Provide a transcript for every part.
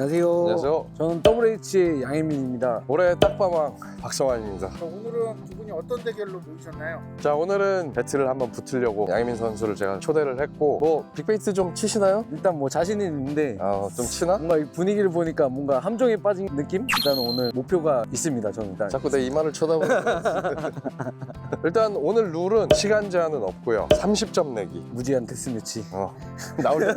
안녕하세요. 안녕하세요. 저는 WH의 양혜민입니다. 올해 딱밤왕 박성환입니다. 자, 오늘은 두 분이 어떤 대결로 모이셨나요? 자 오늘은 배틀을 한번 붙으려고 양희민 선수를 제가 초대를 했고 뭐 빅베이트 좀 치시나요? 일단 뭐 자신은 있는데 아좀 치나? 뭔가 이 분위기를 보니까 뭔가 함정에 빠진 느낌? 일단 오늘 목표가 있습니다. 저는 일단 자꾸 내 이마를 쳐다보는 일단 오늘 룰은 시간 제한은 없고요 30점 내기 무제한 데스매치. 어. 나올 때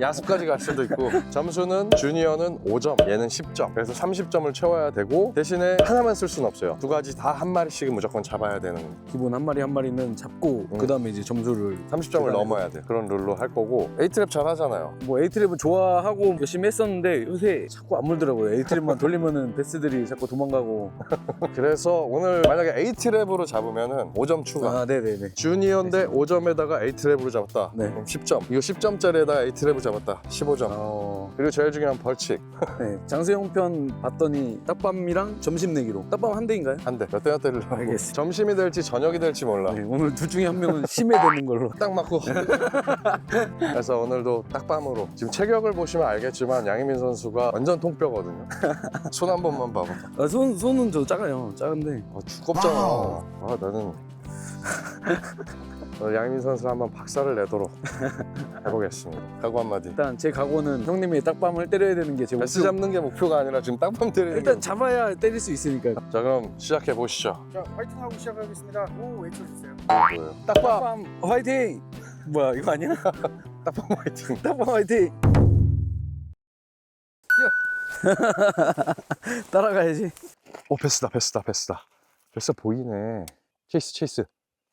야수까지 갈 수도 있고 점수는 주니어 는 5점 얘는 10점. 그래서 30점을 채워야 되고 대신에 하나만 쓸 수는 없어요. 두 가지 다 한 마리씩은 무조건 잡아야 되는. 기본 한 마리 한 마리는 잡고 음. 그 다음에 이제 점수를 30점을 넘어야 돼. 그런 룰로 할 거고. A트랩 잘 하잖아요. 뭐 에이트랩은 좋아하고 열심히 했었는데 요새 자꾸 안 물더라고요. 에이트랩만 돌리면은 베스들이 자꾸 도망가고. 그래서 오늘 만약에 A트랩으로 잡으면은 5점 추가. 아, 네네네. 주니어인데 5점에다가 A트랩으로 잡았다. 네. 그럼 10점. 이거 10점짜리에다가 A트랩을 잡았다. 15점. 어, 그리고 제일 중요한 벌칙 네. 장세용 편 봤더니 딱밤이랑 점심 내기로. 딱밤 한 대인가요? 한대몇 대나 때리려고 알겠습니다. 점심이 될지 저녁이 될지 몰라 네, 오늘 둘 중에 한 명은 심해 되는 걸로. 딱 맞고 그래서 오늘도 딱밤으로 지금 체격을 보시면 알겠지만 양희민 선수가 완전 통뼈거든요 손 한 번만 봐봐 아, 손, 손은 저 작아요. 작은데. 아, 두껍잖아 아 나는 양희민 선수 한번 박살을 내도록 해보겠습니다 각오 한마디 일단 제 각오는 형님의 딱밤을 때려야 되는 게 제 목표. 잡는 게 목표가 아니라 지금 딱밤 때리는 일단 게 잡아야 때릴 수 있으니까. 자 그럼 시작해 보시죠 자, 파이팅 하고 시작하겠습니다. 오, 외쳐주세요. 이거 뭐예요? 딱밤 딱밤 화이팅! 뭐야 이거 아니야? 딱밤 화이팅 딱밤 화이팅! 따라가야지. 오 베스다 베스다 베스다 베스 보이네 체이스 체이스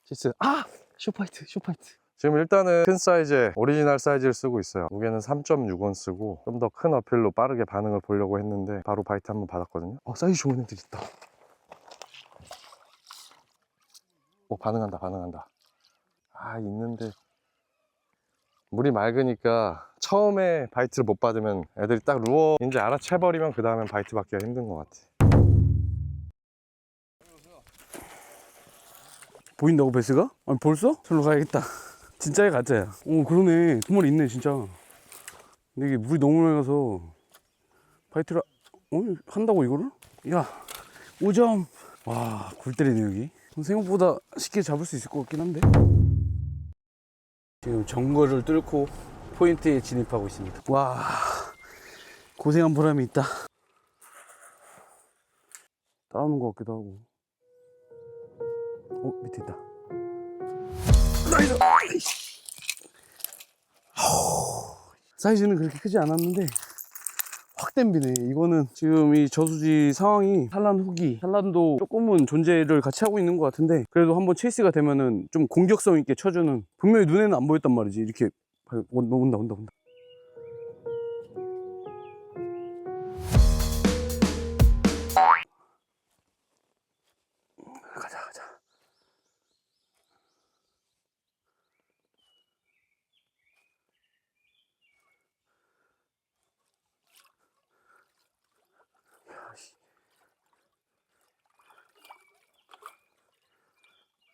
체이스 아 쇼파이트 쇼파이트. 지금 일단은 큰 사이즈의 오리지널 사이즈를 쓰고 있어요. 무게는 3.6원 쓰고 좀 더 큰 어필로 빠르게 반응을 보려고 했는데 바로 바이트 한번 받았거든요. 어 사이즈 좋은 애들 있다. 오 반응한다 반응한다. 아 있는데 물이 맑으니까 처음에 바이트를 못 받으면 애들이 딱 루어인지 알아채버리면 그 다음엔 바이트 받기가 힘든 것 같아 보인다고 베스가? 아니 벌써? 저로 가야겠다. 진짜야 가짜야. 오 그러네. 두 마리 있네 진짜. 근데 이게 물이 너무 맑아서 파이트를 어? 한다고 이거를? 야 5점. 와굴 때리네 여기. 생각보다 쉽게 잡을 수 있을 것 같긴 한데. 지금 정거를 뚫고 포인트에 진입하고 있습니다. 와 고생한 보람이 있다. 따오는 것 같기도 하고. 어 밑에 있다. 나이스. 사이즈는 그렇게 크지 않았는데 확 댐비네. 이거는 지금 이 저수지 상황이 산란 후기, 산란도 조금은 존재를 같이 하고 있는 것 같은데 그래도 한번 체이스가 되면은 좀 공격성 있게 쳐주는 분명히 눈에는 안 보였단 말이지. 이렇게 봐- 온다 온다 온다 온다.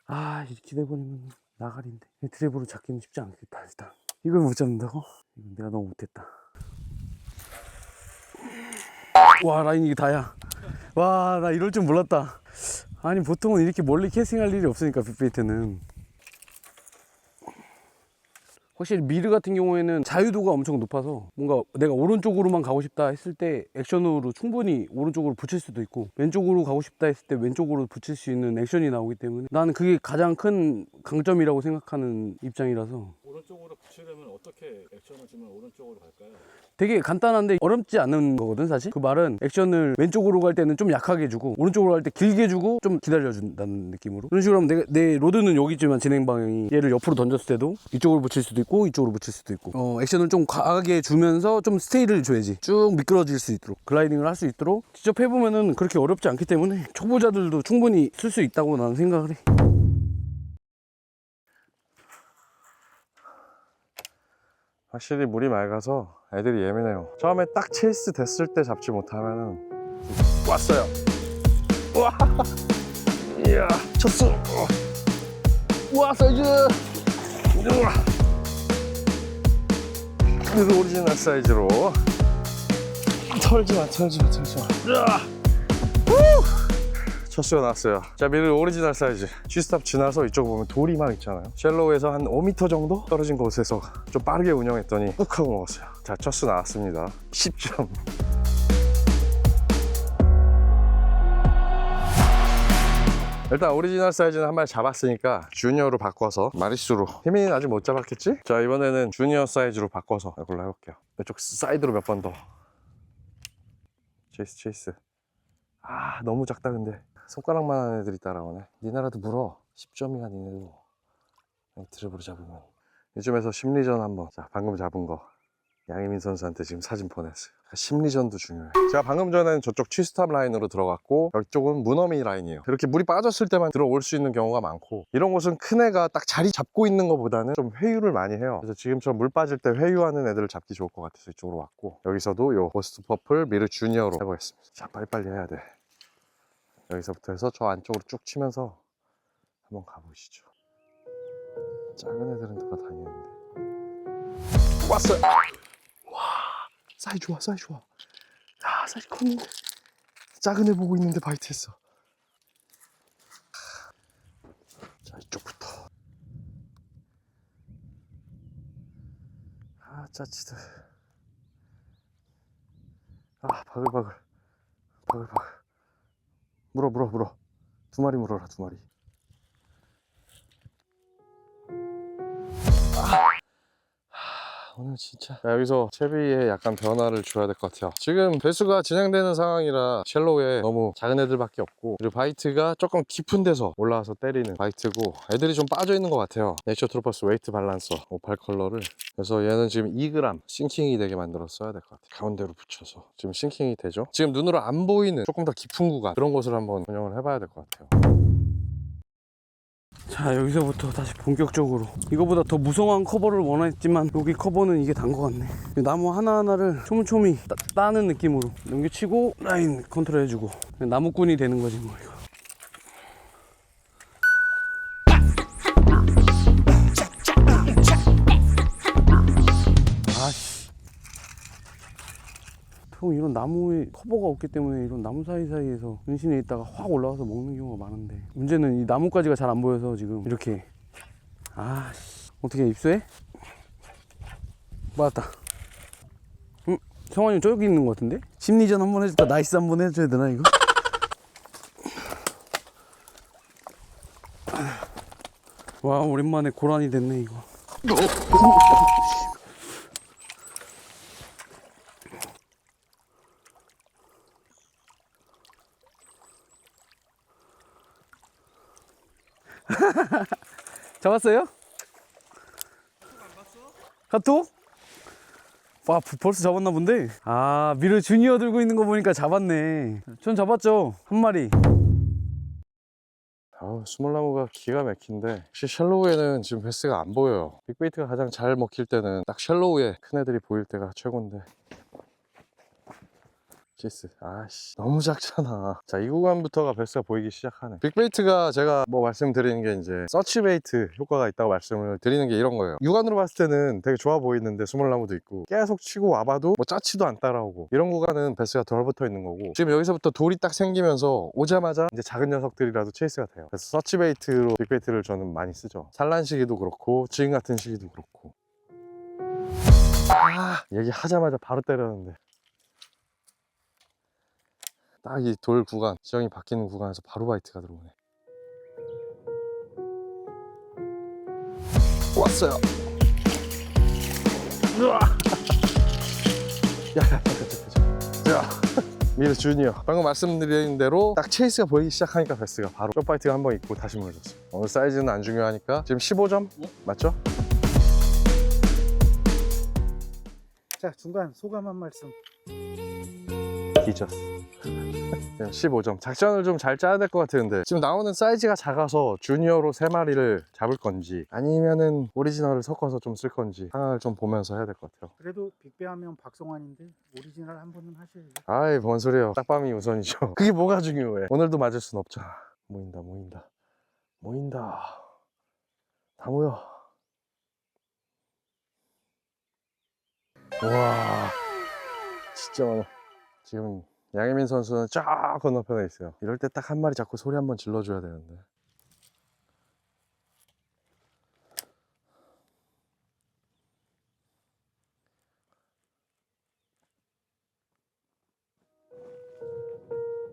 아 이렇게 돼버리면 나가리인데. 드랩으로 잡기는 쉽지 않겠다 일단. 이걸 못 잡는다고? 이건 내가 너무 못했다. 와 라인 이게 다야. 와 나 이럴 줄 몰랐다. 아니 보통은 이렇게 멀리 캐스팅할 일이 없으니까 빅베이트는 확실히 미르 같은 경우에는 자유도가 엄청 높아서 뭔가 내가 오른쪽으로만 가고 싶다 했을 때 액션으로 충분히 오른쪽으로 붙일 수도 있고 왼쪽으로 가고 싶다 했을 때 왼쪽으로 붙일 수 있는 액션이 나오기 때문에 나는 그게 가장 큰 강점이라고 생각하는 입장이라서 오른쪽으로 붙이려면 어떻게 액션을 주면 오른쪽으로 갈까요? 되게 간단한데 어렵지 않은 거거든 사실. 그 말은 액션을 왼쪽으로 갈 때는 좀 약하게 주고 오른쪽으로 갈 때 길게 주고 좀 기다려준다는 느낌으로. 그런 식으로 하면 내가, 내 로드는 여기 있지만 진행 방향이 얘를 옆으로 던졌을 때도 이쪽으로 붙일 수도 있고 이쪽으로 붙일 수도 있고. 어, 액션을 좀 과하게 주면서 좀 스테이를 줘야지. 쭉 미끄러질 수 있도록 글라이딩을 할 수 있도록 직접 해보면은 그렇게 어렵지 않기 때문에 초보자들도 충분히 쓸 수 있다고 나는 생각을 해 확실히 물이 맑아서 애들이 예민해요. 처음에 딱 체이스 됐을 때 잡지 못하면은 왔어요. 와, 이야, 쳤어. 와 사이즈. 우와. 그래도 오리지널 사이즈로 털지 마, 털지 마, 털지 마. 첫 수가 나왔어요. 자, 미르 오리지널 사이즈. G스탑 지나서 이쪽 보면 돌이 막 있잖아요. 쉘로우에서 한 5m 정도 떨어진 곳에서 좀 빠르게 운영했더니 훅 하고 먹었어요. 자, 첫수 나왔습니다. 10점. 일단 오리지널 사이즈는 한 마리 잡았으니까 주니어로 바꿔서 마리수로 희민이는 아직 못 잡았겠지? 자 이번에는 주니어 사이즈로 바꿔서 이걸로 해볼게요 이쪽 사이드로 몇 번 더 체이스 체이스 아 너무 작다 근데 손가락만한 애들이 따라오네 니나라도 물어 10점이야 니네도 드래블 잡으면 이쯤에서 심리전 한번 자 방금 잡은 거 양희민 선수한테 지금 사진 보냈어요. 그러니까 심리전도 중요해. 제가 방금 전에는 저쪽 취스탑 라인으로 들어갔고 이쪽은 무너미 라인이에요. 이렇게 물이 빠졌을 때만 들어올 수 있는 경우가 많고 이런 곳은 큰 애가 딱 자리 잡고 있는 것보다는 좀 회유를 많이 해요. 그래서 지금처럼 물 빠질 때 회유하는 애들을 잡기 좋을 것 같아서 이쪽으로 왔고 여기서도 요 호스트 퍼플 미르 주니어로 해보겠습니다. 자 빨리빨리 해야 돼. 여기서부터 해서 저 안쪽으로 쭉 치면서 한번 가보시죠. 작은 애들은 돌아다니는데 왔어요. 사이 좋아, 사이 좋아. 야, 사이 컸는데. 작은 애 보고 있는데 바이트 했어. 자, 이쪽부터. 아, 짜치들. 아, 바글바글. 바글바글. 물어, 물어, 물어. 두 마리 물어라, 두 마리. 오늘 진짜 자, 여기서 채비에 약간 변화를 줘야 될 것 같아요. 지금 배수가 진행되는 상황이라 첼로에 너무 작은 애들밖에 없고 그리고 바이트가 조금 깊은 데서 올라와서 때리는 바이트고 애들이 좀 빠져 있는 것 같아요. 네이처 트로퍼스 웨이트 밸런서 오팔 컬러를. 그래서 얘는 지금 2g 싱킹이 되게 만들어 써야 될 것 같아요. 가운데로 붙여서. 지금 싱킹이 되죠? 지금 눈으로 안 보이는 조금 더 깊은 구간 그런 곳을 한번 운영을 해봐야 될 것 같아요 자 여기서부터 다시 본격적으로. 이거보다 더 무성한 커버를 원했지만 여기 커버는 이게 단 것 같네. 나무 하나하나를 초무초미 따, 따는 느낌으로 넘겨치고 라인 컨트롤 해주고 나무꾼이 되는 거지 뭐 보통 이런 나무에 커버가 없기 때문에 이런 나무 사이사이에서 은신해 있다가 확 올라와서 먹는 경우가 많은데 문제는 이 나뭇가지가 잘 안 보여서 지금 이렇게 아씨 어떻게 입수해? 맞았다 응? 성환이 저기 있는 것 같은데? 심리전 한번 해줄까? 나이스 한번 해줘야 되나 이거? 와 오랜만에 고란이 됐네 이거 잡았어요? 카톡? 와 부- 벌써 잡았나 본데? 아 미르 주니어 들고 있는 거 보니까 잡았네 전 잡았죠 한 마리 아우 스몰나무가 기가 막힌데 혹시 샬로우에는 지금 베스가 안 보여요 빅베이트가 가장 잘 먹힐 때는 딱 샬로우에 큰 애들이 보일 때가 최고인데 치스. 아씨 너무 작잖아. 자 이 구간부터가 베스가 보이기 시작하네. 빅베이트가 제가 뭐 말씀드리는 게 이제 서치베이트 효과가 있다고 말씀을 드리는 게 이런 거예요. 육안으로 봤을 때는 되게 좋아 보이는데 스몰나무도 있고 계속 치고 와봐도 뭐 짜치도 안 따라오고 이런 구간은 베스가 덜 붙어 있는 거고 지금 여기서부터 돌이 딱 생기면서 오자마자 이제 작은 녀석들이라도 체이스가 돼요. 그래서 서치베이트로 빅베이트를 저는 많이 쓰죠. 산란 시기도 그렇고 지금 같은 시기도 그렇고. 아 얘기 하자마자 바로 때렸는데 딱 이 돌 구간 지형이 바뀌는 구간에서 바로 바이트가 들어오네 왔어요 우와. 야, 야, 야, 야, 야. 자, 미르 주니어 방금 말씀드린 대로 딱 체이스가 보이기 시작하니까 베스가 바로 백바이트가 한 번 있고 다시 물어줬어 오늘 사이즈는 안 중요하니까 지금 15점? 맞죠? 자 중간 소감 한 말씀. 뒤졌어. 15점. 작전을 좀 잘 짜야 될 것 같은데 지금 나오는 사이즈가 작아서 주니어로 3마리를 잡을 건지 아니면은 오리지널을 섞어서 좀 쓸 건지 상황을 좀 보면서 해야 될 것 같아요. 그래도 빅배 하면 박성환인데 오리지널 한 번은 하셔야죠. 아이 뭔 소리예요. 딱밤이 우선이죠. 그게 뭐가 중요해. 오늘도 맞을 순 없잖아. 모인다 모인다 모인다. 다 모여. 와 진짜 많아. 지금 양혜민 선수는 쫙 건너편에 있어요. 이럴 때 딱 한 마리 잡고 소리 한번 질러줘야 되는데.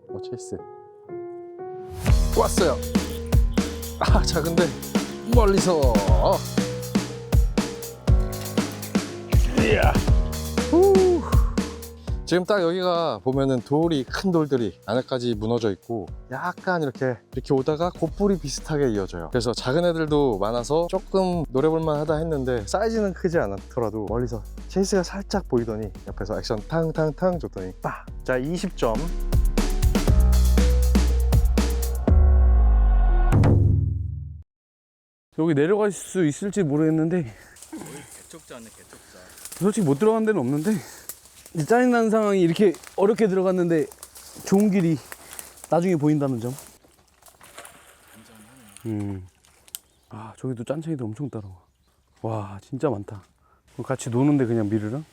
어, 체이스. 왔어요. 아, 자, 근데 멀리서. 이야. 후. 지금 딱 여기가 보면은 돌이 큰 돌들이 안에까지 무너져 있고 약간 이렇게 이렇게 오다가 곱불이 비슷하게 이어져요 그래서 작은 애들도 많아서 조금 노려볼만 하다 했는데 사이즈는 크지 않더라도 멀리서 체이스가 살짝 보이더니 옆에서 액션 탕탕탕 줬더니 빡 자 20점 여기 내려갈 수 있을지 모르겠는데 개척자 아니야 개척자. 솔직히 못 들어간 데는 없는데 짜증나는 상황이 이렇게 어렵게 들어갔는데 좋은 길이 나중에 보인다는 점. 음. 아 저기도 짠챙이들 엄청 따라와. 와 진짜 많다. 같이 노는데 그냥 미르랑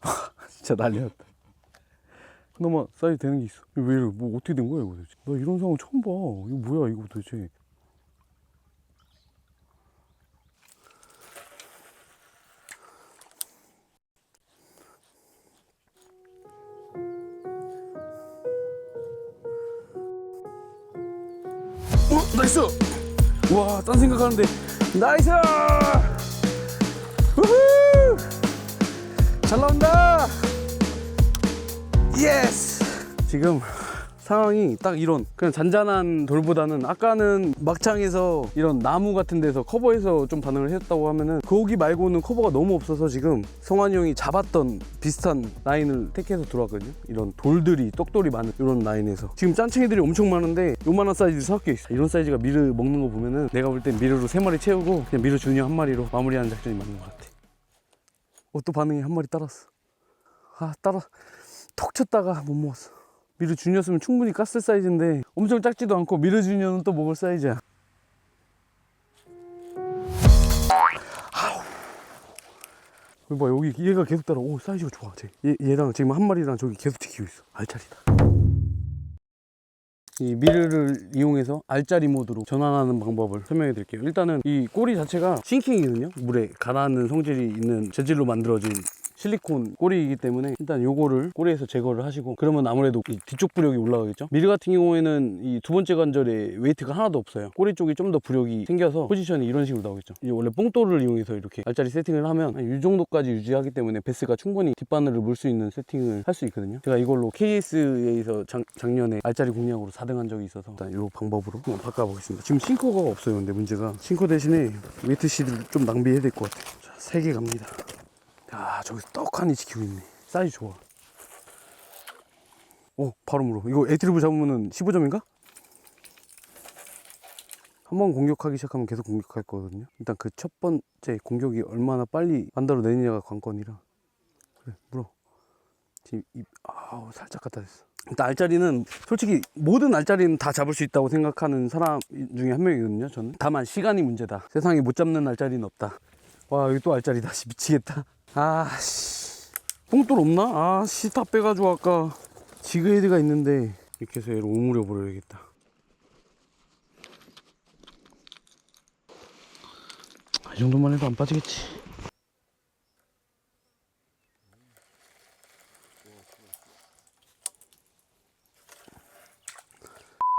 진짜 난리났다. 그나마 사이즈 되는 게 있어. 왜 이래? 뭐 어떻게 된 거야 이거 도대체? 나 이런 상황 처음 봐. 이거 뭐야 이거 도대체? 생각하는데 나이스! 우후! 잘 나온다! 예스! 지금 상황이 딱 이런. 그냥 잔잔한 돌보다는 아까는 막창에서 이런 나무 같은 데서 커버해서 좀 반응을 했다고 하면은 거기 말고는 커버가 너무 없어서 지금 성환이 형이 잡았던 비슷한 라인을 택해서 들어왔거든요. 이런 돌들이 떡돌이 많은 이런 라인에서. 지금 짠챙이들이 엄청 많은데 요만한 사이즈 섞여 있어 이런 사이즈가 미르 먹는 거 보면은 내가 볼 땐 미르로 세 마리 채우고 그냥 미르 주니어 한 마리로 마무리하는 작전이 맞는 것 같아. 어 또 반응이 한 마리 따랐어. 아 따라 톡 쳤다가 못 먹었어 미르 주니어였으면 충분히 깠을 사이즈인데 엄청 작지도 않고 미르 주니어는 또 먹을 사이즈야. 봐 여기 얘가 계속 따라. 오 사이즈가 좋아. 쟤. 얘, 얘랑 지금 한 마리랑 저기 계속 지키고 있어. 알짜리다. 이 미르를 이용해서 알짜리 모드로 전환하는 방법을 설명해 드릴게요. 일단은 이 꼬리 자체가 싱킹이거든요. 물에 가라앉는 성질이 있는 재질로 만들어진 실리콘 꼬리이기 때문에 일단 요거를 꼬리에서 제거를 하시고 그러면 아무래도 이 뒤쪽 부력이 올라가겠죠? 미르 같은 경우에는 이 두 번째 관절에 웨이트가 하나도 없어요. 꼬리 쪽이 좀 더 부력이 생겨서 포지션이 이런 식으로 나오겠죠? 이제 원래 뽕돌을 이용해서 이렇게 알짜리 세팅을 하면 한이 정도까지 유지하기 때문에 베스가 충분히 뒷바늘을 물 수 있는 세팅을 할 수 있거든요. 제가 이걸로 KS에서 작, 작년에 알짜리 공략으로 4등한 적이 있어서 일단 이 방법으로 한번 바꿔보겠습니다. 지금 싱커가 없어요. 근데 문제가 싱커 대신에 웨이트 실을 좀 낭비해야 될 것 같아요. 자 3개 갑니다 야 저기서 떡하니 지키고 있네. 사이즈 좋아. 오 바로 물어. 이거 에트리브 잡으면은 15점인가? 한 번 공격하기 시작하면 계속 공격할 거거든요. 일단 그 첫 번째 공격이 얼마나 빨리 만들어내느냐가 관건이라. 그래 물어. 지금 입 아우 살짝 갖다 댔어. 일단 알짜리는 솔직히 모든 알짜리는 다 잡을 수 있다고 생각하는 사람 중에 한 명이거든요 저는. 다만 시간이 문제다. 세상에 못 잡는 알짜리는 없다. 와 여기 또 알짜리다. 씨 미치겠다 아씨 뽕돌 없나? 아씨 다 빼가지고 아까 지그헤드가 있는데 이렇게 해서 얘를 오므려 버려야겠다 아, 이 정도만 해도 안 빠지겠지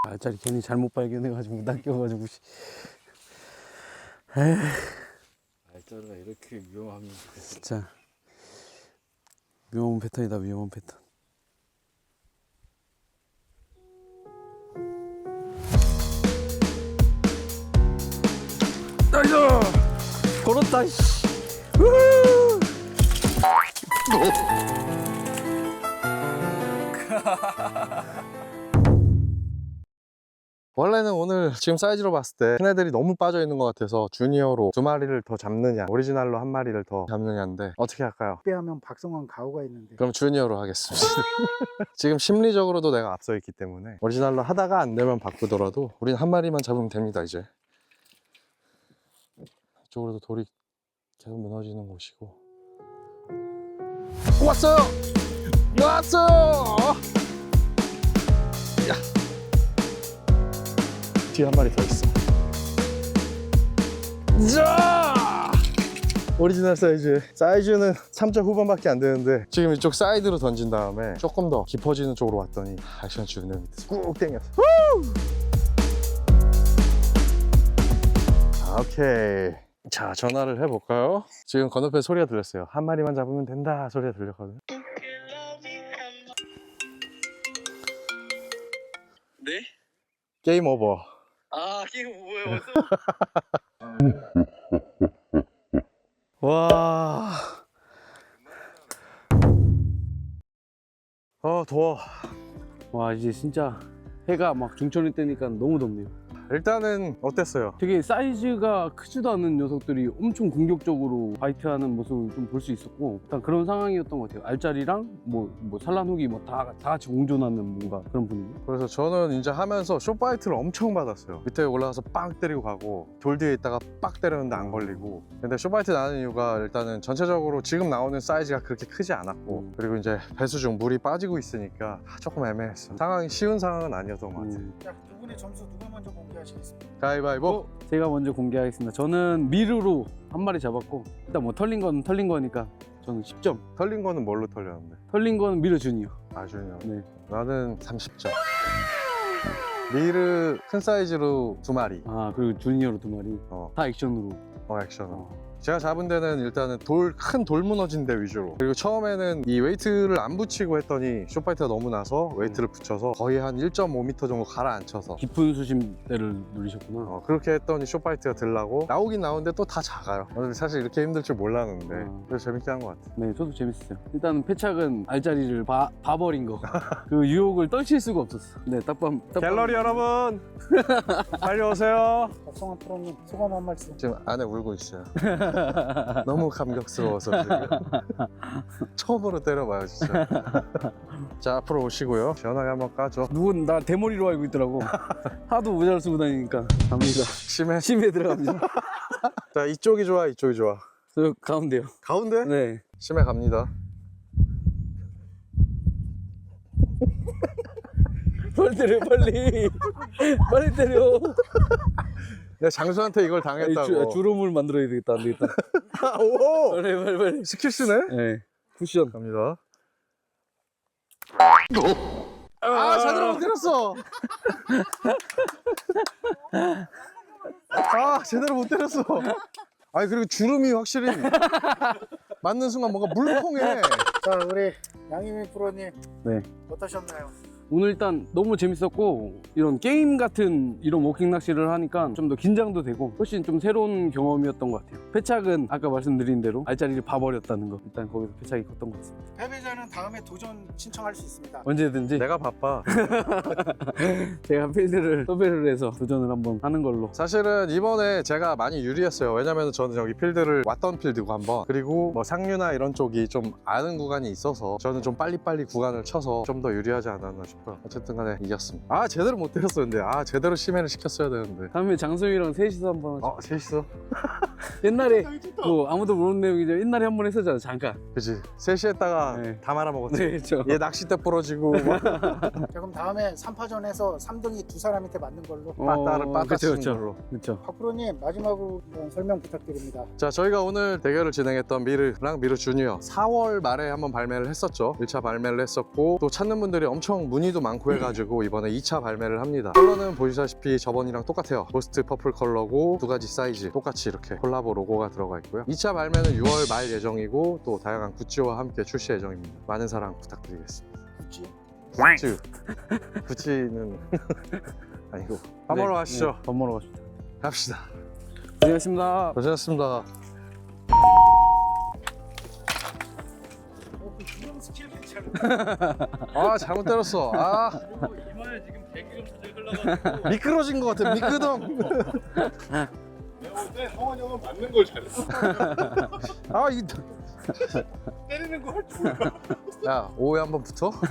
알짜리 괜히 잘못 발견해가지고 못 낚여가지고 씨. 에이 알짜리가 이렇게 위험하면 진짜 위험한 패턴이다 위험한 패턴. 나이스! 걸었다 씨. 우후! 원래는 오늘 지금 사이즈로 봤을 때 큰 애들이 너무 빠져 있는 것 같아서 주니어로 두 마리를 더 잡느냐 오리지널로 한 마리를 더 잡느냐인데 어떻게 할까요? 빼하면 박성환 가오가 있는데 그럼 주니어로 하겠습니다 지금 심리적으로도 내가 앞서 있기 때문에 오리지널로 하다가 안 되면 바꾸더라도 우린 한 마리만 잡으면 됩니다 이제 이쪽으로도 돌이 계속 무너지는 곳이고 왔어요 왔어! 야. 뒤에 한 마리 더 있어. 자! 오리지널 사이즈. 사이즈는 3점 후반밖에 안 되는데 지금 이쪽 사이드로 던진 다음에 조금 더 깊어지는 쪽으로 왔더니 액션 주는 밑에서 꾹 당겼어. 후! 자, 오케이. 자, 전화를 해볼까요? 지금 건너편 소리가 들렸어요. 한 마리만 잡으면 된다 소리가 들렸거든요. 네? 게임 오버. 아 게임 뭐예요? 와. 어, 더워. 와 이제 진짜 해가 막 중천이 뜨니까 너무 덥네요. 일단은 어땠어요? 되게 사이즈가 크지도 않은 녀석들이 엄청 공격적으로 파이트하는 모습을 좀 볼 수 있었고 일단 그런 상황이었던 것 같아요. 알짜리랑 뭐, 뭐 산란후기 뭐다 다 같이 공존하는 뭔가 그런 분위기. 그래서 저는 이제 하면서 쇼파이트를 엄청 받았어요. 밑에 올라가서 빵 때리고 가고 돌 뒤에 있다가 빡 때렸는데 안 걸리고. 근데 쇼파이트 나는 이유가 일단은 전체적으로 지금 나오는 사이즈가 그렇게 크지 않았고 음. 그리고 이제 배수 중 물이 빠지고 있으니까 조금 애매했어. 상황이 쉬운 상황은 아니었던 것 같아요. 음. 분의 점수 누가 먼저 공개하시겠습니까? 가위바위보. 제가 먼저 공개하겠습니다. 저는 미르로 한 마리 잡았고 일단 뭐 털린 건 털린 거니까 저는 10점. 털린 거는 뭘로 털렸는데? 털린 거는 미르 준이요. 아준이요. 네. 나는 30점. 미르 큰 사이즈로 두 마리. 아 그리고 주니어로 두 마리. 어, 다 액션으로. 어 액션으로. 어. 제가 잡은 데는 일단은 돌 큰 돌 무너진 데 위주로 그리고 처음에는 이 웨이트를 안 붙이고 했더니 쇼파이트가 너무 나서 웨이트를 붙여서 거의 한 1.5m 정도 가라앉혀서 깊은 수심대를 누리셨구나. 어, 그렇게 했더니 쇼파이트가 들라고 나오긴 나오는데 또 다 작아요 오늘 사실 이렇게 힘들 줄 몰랐는데 어. 그래서 재밌게 한 것 같아요 네, 저도 재밌었어요. 일단은 패착은 알짜리를 봐, 봐버린 거. 그 유혹을 떨칠 수가 없었어. 네, 딱밤. 딱밤. 갤러리 여러분 빨리 오세요 박성환 프로님 소감 한 말씀. 지금 안에 울고 있어요 너무 감격스러워서 지금 처음으로 때려봐요 진짜 자 앞으로 오시고요 시원하게 한번 까죠 누군 나 대머리로 알고 있더라고. 하도 모자를 쓰고 다니니까. 갑니다. 심해 심해 들어갑니다. 자 이쪽이 좋아 이쪽이 좋아 저 가운데요. 가운데? 네. 심해 갑니다 빨리 때려, 빨리. 빨리 때려. 내가 장수한테 이걸 아니, 당했다고 주, 주름을 만들어야 되겠다, 안 되겠다. 오 빨리, 빨리, 빨리. 스킬 쓰네 네. 쿠션. 갑니다 아 제대로 못 때렸어 아 제대로 못 때렸어 아니 그리고 주름이 확실히 맞는 순간 뭔가 물컹해 자, 우리 양희민 프로님. 네. 어떠셨나요? 오늘 일단 너무 재밌었고 이런 게임 같은 이런 워킹 낚시를 하니까 좀 더 긴장도 되고 훨씬 좀 새로운 경험이었던 것 같아요. 패착은 아까 말씀드린 대로 알짜리를 봐버렸다는 거. 일단 거기서 패착이 컸던 것 같습니다. 패배자는 다음에 도전 신청할 수 있습니다. 언제든지. 내가 바빠. 제가 필드를 섭외를 해서 도전을 한번 하는 걸로. 사실은 이번에 제가 많이 유리했어요. 왜냐면 저는 여기 필드를 왔던 필드고 한번. 그리고 뭐 상류나 이런 쪽이 좀 아는 구간이 있어서 저는 좀 빨리빨리 구간을 쳐서 좀 더 유리하지 않았나 싶어요 어쨌든 간에 이겼습니다 아 제대로 못 때렸어 근데 아 제대로 심해를 시켰어야 되는데 다음에 장소희랑 셋이서 한번 하자. 어 셋이서? 옛날에 뭐 아무도 모르는 내용이죠. 옛날에 한 번 했었잖아 잠깐. 그지 셋이 했다가 네. 다 말아먹었지 네, 그렇죠. 얘 낚싯대 부러지고 막 자, 그럼 다음에 3파전에서 3등이 두 사람한테 맞는 걸로. 빠따를 빠따 그쵸, 치는 그쵸. 걸로 그렇죠. 박 프로님 마지막으로 한번 설명 부탁드립니다. 자 저희가 오늘 대결을 진행했던 미르랑 미르 주니어 4월 말에 한번 발매를 했었죠 1차 발매를 했었고 또 찾는 분들이 엄청 문의 도 많고 해가지고 이번에 2차 발매를 합니다. 컬러는 보시다시피 저번이랑 똑같아요. 고스트 퍼플 컬러고 두 가지 사이즈 똑같이 이렇게 콜라보 로고가 들어가 있고요. 2차 발매는 6월 말 예정이고 또 다양한 굿즈와 함께 출시 예정입니다. 많은 사랑 부탁드리겠습니다. 굳이 굿즈 굿즈는 아니고. 밥 먹으러 가시죠. 네, 밥 먹으러 가시죠. 갑시다. 고생하셨습니다. 고생하셨습니다 아. 아 잘못 때렸어. 아. 이마에 지금 대기름 살짝 흘러가지고 미끄러진 것 같아. 미끄덩. 내가 볼 때 성원이 형은 맞는 걸 잘했어 아 이... 때리는 거할줄 몰라 야 오해 한번 붙어?